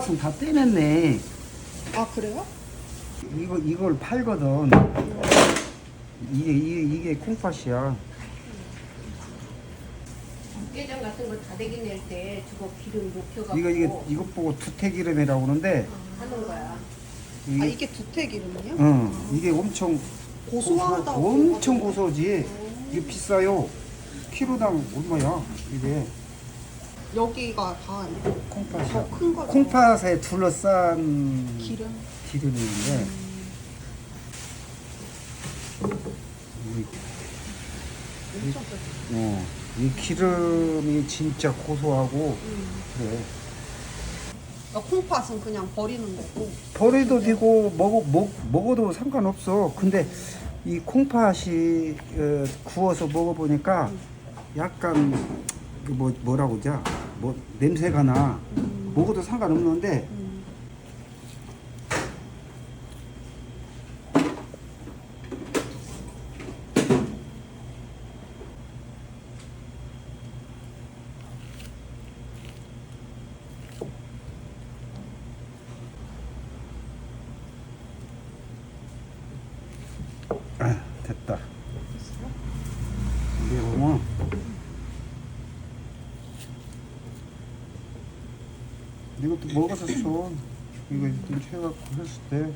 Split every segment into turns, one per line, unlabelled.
콩팥은 다 떼냈네.
아 그래요?
이거 이걸 팔거든. 이게 이게, 이게 콩팥이야.
깨장 같은 거 다대기 낼 때 저거 기름 녹여갖고
이거 이게 이것 보고 두태기름이라고 그러는데
하는 거야.
아
이게
이름이요?
어 이게 엄청
고소하다고
엄청. 고소하지. 이게 비싸요. 키로당 얼마야? 이게
여기가 다
콩팥이야.
더큰 거죠?
콩팥에 둘러싼
기름
기름인데 이,
엄청 크죠?
어, 이 기름이 진짜 고소하고 그래.
그러니까 콩팥은 그냥 버리는 거고
버려도 되고 먹어 먹, 먹어도 상관없어. 근데 이 콩팥이 어, 구워서 먹어보니까 약간 그 뭐 뭐라고 하자 뭐 냄새가 나 먹어도 상관없는데
음.
아, 됐다. 이게 보면 이것도 먹었었어. 이거 좀 채갖고 했을 때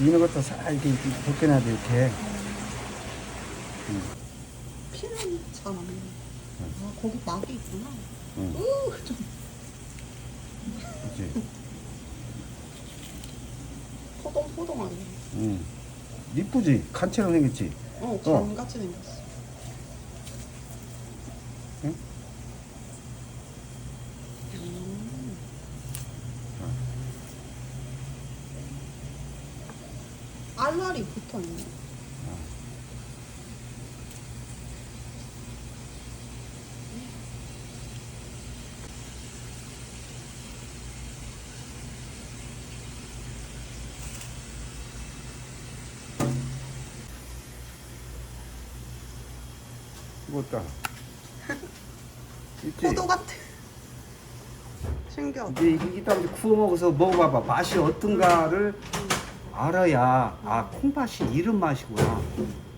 이런 것도 살 이렇게 벗겨놔야 돼 이렇게.
피는 잘안 나요 아 거기 막이 있구나
응.
으좀
그렇지.
포동포동하네
응. 이쁘지? 간처럼 생겼지?
어
어.
감같이 생겼어
응?
음. 알알이 붙어있네.
있지?
포도 같아 신기하다
이제 이따 구워 먹어서 먹어봐봐. 맛이 어떤가를 알아야 아 콩팥이 이런 맛이구나.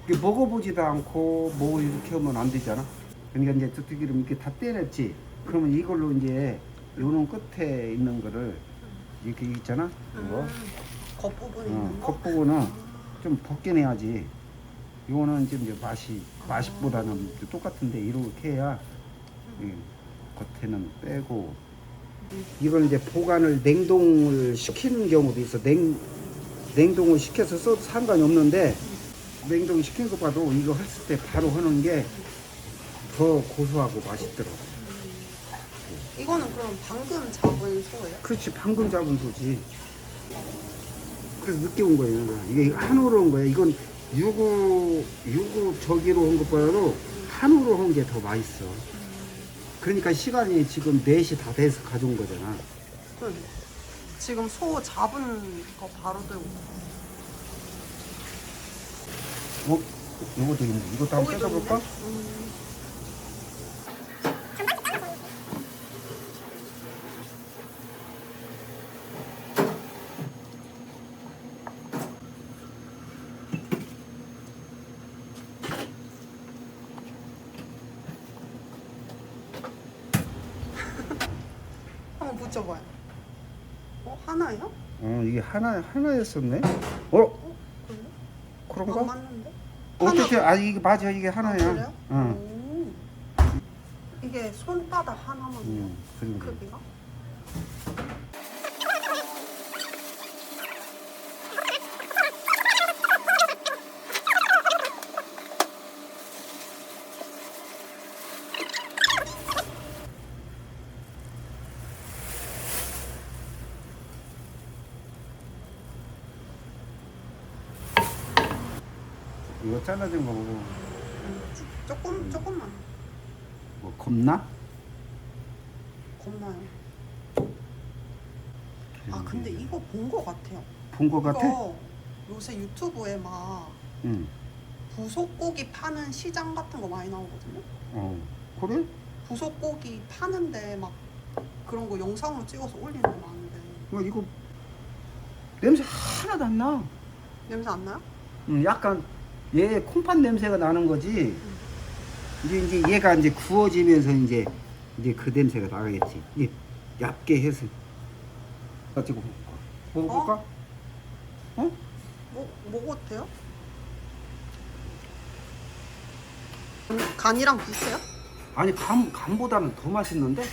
이게 먹어보지도 않고 뭐 이렇게 하면 안 되잖아. 그러니까 이제 두꺼기름 이렇게 다 떼냈지. 그러면 이걸로 이제 요놈 끝에 있는 거를 이렇게 있잖아. 이거
겉부분에
어,
있는 거?
겉부분은 좀 벗겨내야지. 이거는 지금 이제 맛이 맛보다는 똑같은데 이렇게 해야 이 겉에는 빼고 이걸 이제 보관을 냉동을 시키는 경우도 있어. 냉 냉동을 시켜서 써도 상관이 없는데 냉동 시킨 거 봐도 이거 했을 때 바로 하는 게 더 고소하고 맛있더라고.
이거는 그럼 방금 잡은 소예요?
그렇지 방금 잡은 소지. 그래서 늦게 온 거예요. 이게 한우로 온 거야. 이건 유구 유구 저기로 온 것보다도 한우로 한게더 맛있어. 그러니까 시간이 지금 4시 다 돼서 가져온 거잖아.
응. 지금 소 잡은 거 바로 들고
뭐 이것도 있네. 이것도 한번
거기도
뜯어볼까?
있네? 음. 한번 붙여봐요. 어 하나요?
어 이게 하나 하나였었네. 어
어 그래요?
그런가?
안 맞는데?
어떻게 아 이게 맞아 이게 하나야.
아, 그래요?
응.
오. 이게 손바닥 하나만
응. 그런 거.
크기가?
이거 잘라진 거 보고
음, 조금 조금만
뭐 겁나?
겁나요. 아 근데 이거 본 거 같아요.
본 거 같아?
이거 요새 유튜브에 막
응.
부속고기 파는 시장 같은 거 많이 나오거든요.
어 그래?
부속고기 파는데 막 그런 거 영상으로 찍어서 올리는 거 많은데
어, 이거 냄새 하나도 안 나.
냄새 안 나요?
음, 약간 얘 콩팥 냄새가 나는 거지. 이제 이제 얘가 이제 구워지면서 이제 이제 그 냄새가 나가겠지. 이제 얇게 해서 가지고 먹어볼까? 어?
뭐 먹어도 돼요? 간이랑 비슷해요?
아니 간 간보다는 더 맛있는데?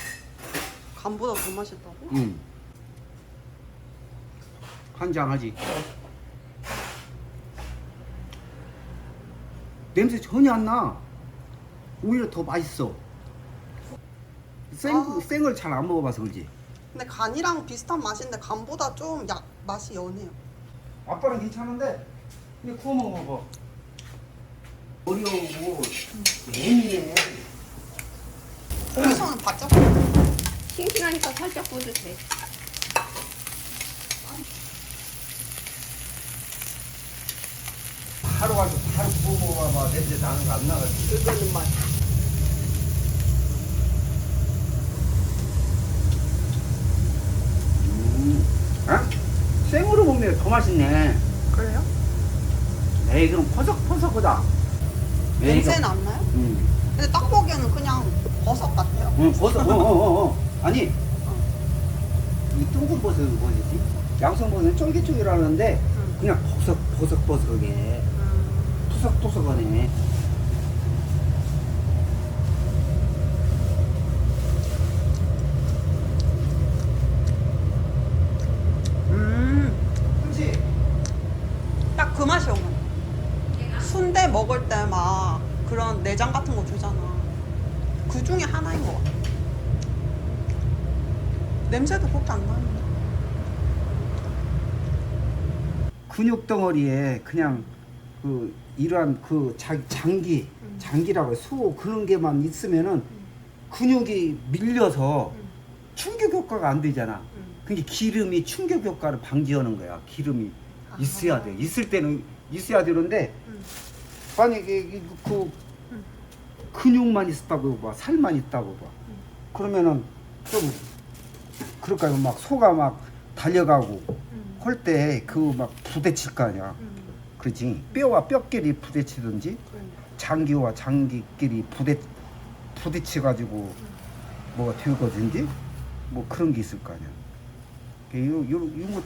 간보다 더 맛있다고?
응. 한장하지. 냄새 전혀 안 나. 오히려 더 맛있어. 생,
아.
생을 잘 안 먹어봐서 그러지.
근데 간이랑 비슷한 맛인데 간보다 좀 약, 맛이 연해요.
아빠는 괜찮은데 근데 구워 먹어봐. 어려우고 예민해.
거기서는 바짝
싱싱하니까 살짝 구워도
바로 가서 바로 구워 먹어 봐. 냄새 나는 거 안 나가지.
이거는 맛.
음. 어? 생으로 먹으면 더 맛있네.
그래요?
에이 그럼 퍼석퍼석하다. 에이,
냄새는 안 나요?
응.
근데 딱 보기에는 그냥 버섯 같아요.
응, 버섯. 어, 어, 어, 어. 아니, 이 둥근 버섯은 뭐지? 양성 버섯은 쫄깃쫄깃하는데
응.
그냥 버섯, 버섯버섯하게
음,
투석투석하네.
음,
그렇지?
딱그 맛이 오면. 순대 먹을 때 막 그런 내장 같은 거 주잖아. 그 중에 하나인 것 같아. 냄새도 그렇게 안 나는데.
근육 덩어리에 그냥 그 이러한 그 자, 장기,
음.
장기라고 해. 수 그런 게만 있으면은 근육이 밀려서
음.
충격 효과가 안 되잖아.
음.
그게 기름이 충격 효과를 방지하는 거야. 기름이 있어야
아.
돼. 있을 때는 있어야 되는데
음.
만약에 이- 그
음.
근육만 있다고 봐, 살만 있다고 봐.
음.
그러면은 좀 그럴까요? 막 소가 막 달려가고
음.
할때 그 막 부대칠 거 아니야.
음.
그렇지? 뼈와 뼈끼리
그래.
장기와 장기끼리 부대 부딪혀 가지고 뭐가 되거든지 뭐 그런 게 있을 거 아니야. 요, 요, 요, 요,